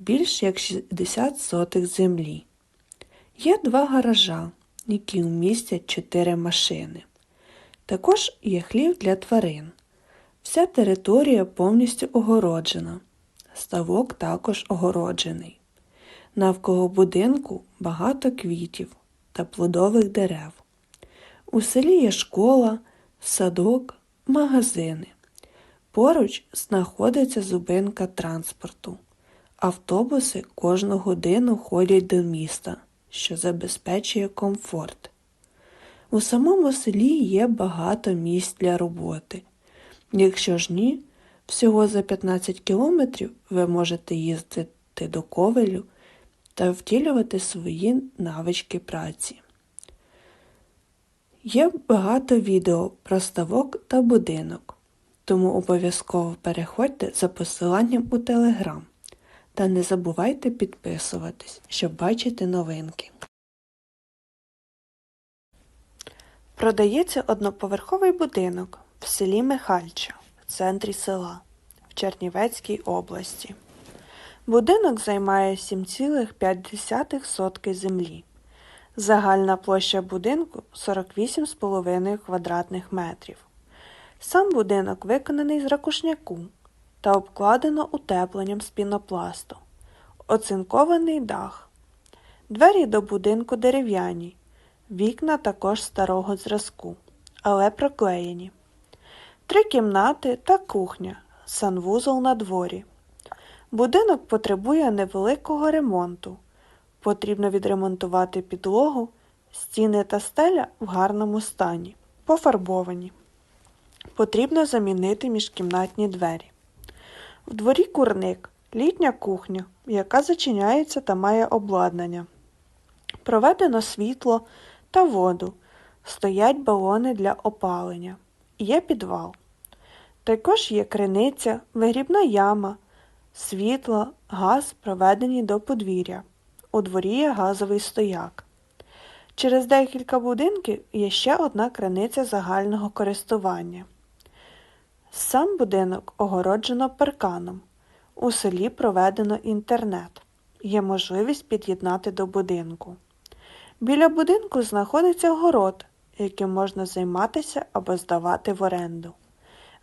більш як 60 сотих землі. Є два гаража, які вмістять чотири машини. Також є хлів для тварин. Вся територія повністю огороджена. Ставок також огороджений. Навколо будинку багато квітів та плодових дерев. У селі є школа, садок, магазини. Поруч знаходиться зупинка транспорту. Автобуси кожну годину ходять до міста, що забезпечує комфорт. У самому селі є багато місць для роботи. Якщо ж ні, всього за 15 кілометрів ви можете їздити до ковелю та втілювати свої навички праці. Є багато відео про ставок та будинок, тому обов'язково переходьте за посиланням у Телеграм. Та не забувайте підписуватись, щоб бачити новинки. Продається одноповерховий будинок в селі Михальча в центрі села в Чернівецькій області. Будинок займає 7,5 сотки землі. Загальна площа будинку 48,5 квадратних метрів. Сам будинок виконаний з ракушняку та обкладено утепленням з пінопласту. Оцинкований дах. Двері до будинку дерев'яні, вікна також старого зразку, але проклеєні. Три кімнати та кухня, санвузол на дворі. Будинок потребує невеликого ремонту. Потрібно відремонтувати підлогу, стіни та стеля в гарному стані, пофарбовані. Потрібно замінити міжкімнатні двері. В дворі курник, літня кухня, яка зачиняється та має обладнання. Проведено світло та воду. Стоять балони для опалення. Є підвал. Також є криниця, вигрібна яма, світло, газ проведені до подвір'я. У дворі є газовий стояк. Через декілька будинків є ще одна криниця загального користування. Сам будинок огороджено парканом. У селі проведено інтернет. Є можливість під'єднати до будинку. Біля будинку знаходиться город, яким можна займатися або здавати в оренду.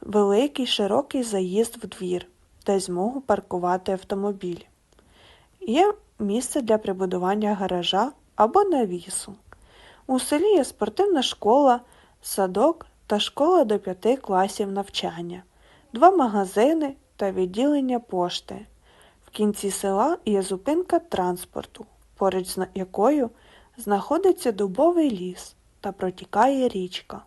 Великий широкий заїзд в двір, дасть змогу паркувати автомобіль. Є місце для прибудування гаража або навісу. У селі є спортивна школа, садок та школа до п'яти класів навчання, два магазини та відділення пошти. В кінці села є зупинка транспорту, поруч з якою знаходиться дубовий ліс та протікає річка.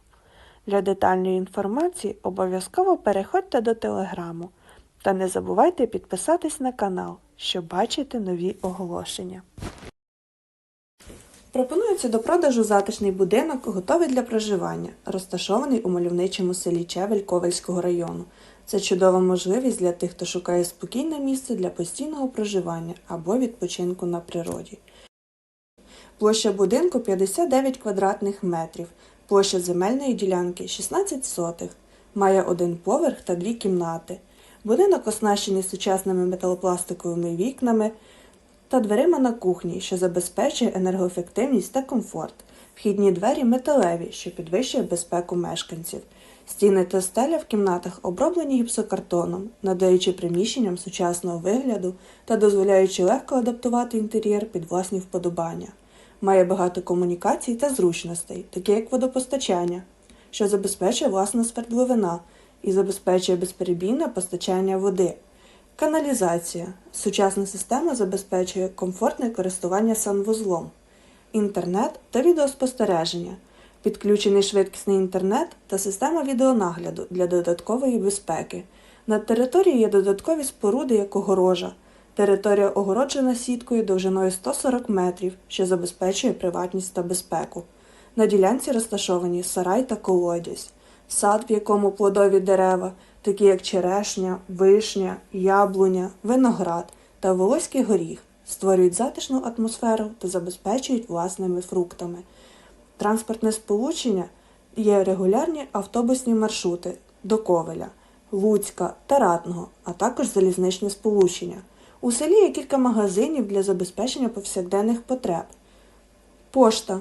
Для детальної інформації обов'язково переходьте до телеграму та не забувайте підписатись на канал, щоб бачити нові оголошення. Пропонується до продажу затишний будинок, готовий для проживання, розташований у мальовничому селі Чевель Ковельського району. Це чудова можливість для тих, хто шукає спокійне місце для постійного проживання або відпочинку на природі. Площа будинку 59 квадратних метрів, площа земельної ділянки 16 сотих, має один поверх та дві кімнати. Будинок оснащений сучасними металопластиковими вікнами та дверима на кухні, що забезпечує енергоефективність та комфорт. Вхідні двері металеві, що підвищує безпеку мешканців. Стіни та стеля в кімнатах оброблені гіпсокартоном, надаючи приміщенням сучасного вигляду та дозволяючи легко адаптувати інтер'єр під власні вподобання. має багато комунікацій та зручностей, такі як водопостачання, що забезпечує власна свердловина і забезпечує безперебійне постачання води. Каналізація. Сучасна система забезпечує комфортне користування санвузлом, інтернет та відеоспостереження, підключений швидкісний інтернет та система відеонагляду для додаткової безпеки. На території є додаткові споруди, як огорожа. Територія огороджена сіткою довжиною 140 метрів, що забезпечує приватність та безпеку. На ділянці розташовані сарай та колодязь, сад, в якому плодові дерева, такі як черешня, вишня, яблуня, виноград та волоський горіх, створюють затишну атмосферу та забезпечують власними фруктами. Транспортне сполучення є регулярні автобусні маршрути до Ковеля, Луцька та Ратного, а також залізничне сполучення. У селі є кілька магазинів для забезпечення повсякденних потреб. Пошта,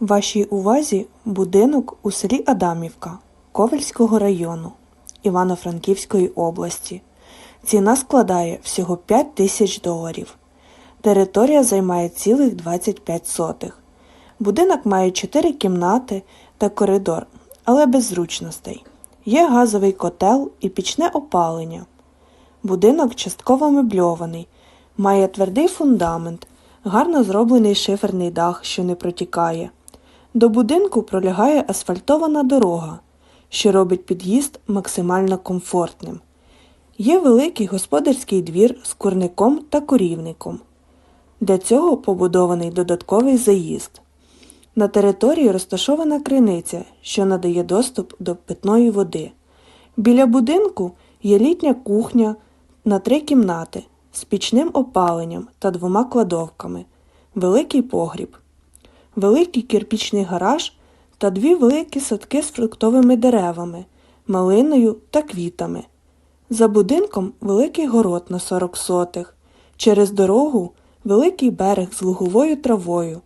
Вашій увазі будинок у селі Адамівка Ковельського району Івано-Франківської області. Ціна складає всього 5 тисяч доларів. Територія займає цілих 25 сотих. Будинок має 4 кімнати та коридор, але без зручностей. Є газовий котел і пічне опалення. Будинок частково мебльований, має твердий фундамент, гарно зроблений шиферний дах, що не протікає. До будинку пролягає асфальтована дорога, що робить під'їзд максимально комфортним. Є великий господарський двір з курником та корівником. Для цього побудований додатковий заїзд. На території розташована криниця, що надає доступ до питної води. Біля будинку є літня кухня на три кімнати з пічним опаленням та двома кладовками, великий погріб, великий кирпічний гараж та дві великі садки з фруктовими деревами, малиною та квітами. За будинком великий город на 40 сотих, через дорогу великий берег з луговою травою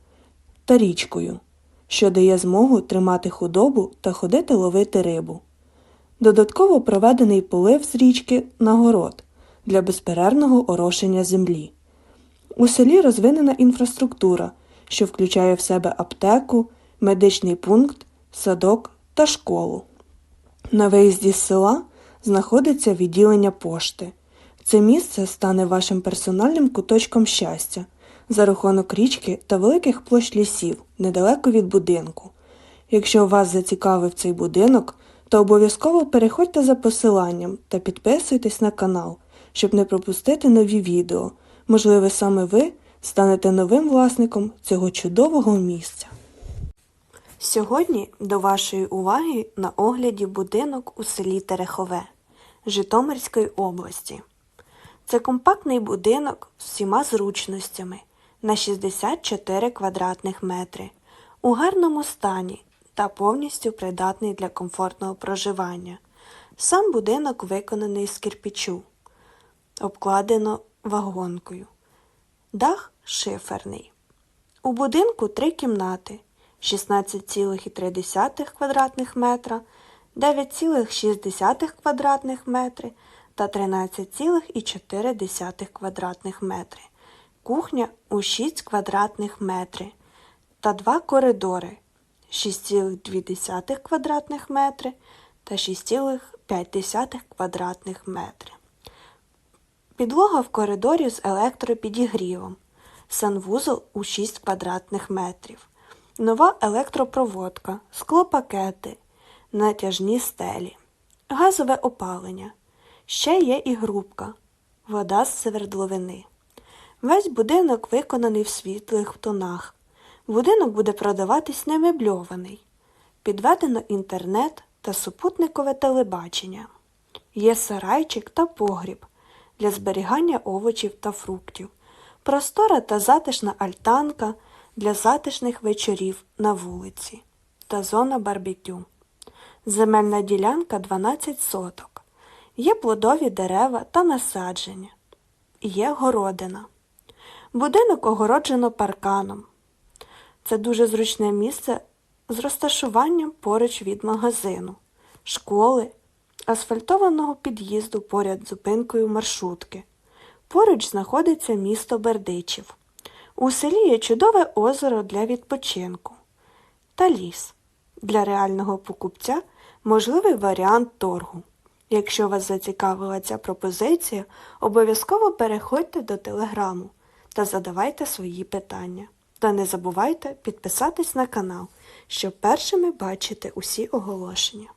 та річкою, що дає змогу тримати худобу та ходити ловити рибу. Додатково проведений полив з річки на город для безперервного орошення землі. У селі розвинена інфраструктура, що включає в себе аптеку, медичний пункт, садок та школу. На виїзді з села знаходиться відділення пошти. Це місце стане вашим персональним куточком щастя за рахунок річки та великих площ лісів недалеко від будинку. Якщо вас зацікавив цей будинок, то обов'язково переходьте за посиланням та підписуйтесь на канал, щоб не пропустити нові відео. Можливо, саме ви станете новим власником цього чудового місця. Сьогодні до вашої уваги на огляді будинок у селі Терехове Житомирської області. Це компактний будинок з всіма зручностями на 64 квадратних метри у гарному стані та повністю придатний для комфортного проживання. Сам будинок виконаний з кирпічу, обкладено вагонкою. Дах шиферний. У будинку три кімнати 16,3 квадратних метра, 9,6 квадратних метри та 13,4 квадратних метри. Кухня у 6 квадратних метри та два коридори 6,2 квадратних метри та 6,5 квадратних метри. Підлога в коридорі з електропідігрівом. Санвузол у 6 квадратних метрів. Нова електропроводка, склопакети, натяжні стелі, газове опалення. Ще є і грубка, вода з свердловини. Весь будинок виконаний в світлих тонах. Будинок буде продаватись немебльований. Підведено інтернет та супутникове телебачення. Є сарайчик та погріб для зберігання овочів та фруктів, простора та затишна альтанка, для затишних вечорів на вулиці та зона барбекю. Земельна ділянка 12 соток. Є плодові дерева та насадження. Є городина. Будинок огороджено парканом. Це дуже зручне місце з розташуванням поруч від магазину, школи, асфальтованого під'їзду поряд зупинкою маршрутки. Поруч знаходиться місто Бердичів. У селі є чудове озеро для відпочинку та ліс. Для реального покупця можливий варіант торгу. Якщо вас зацікавила ця пропозиція, обов'язково переходьте до телеграму та задавайте свої питання. Та не забувайте підписатись на канал, щоб першими бачити усі оголошення.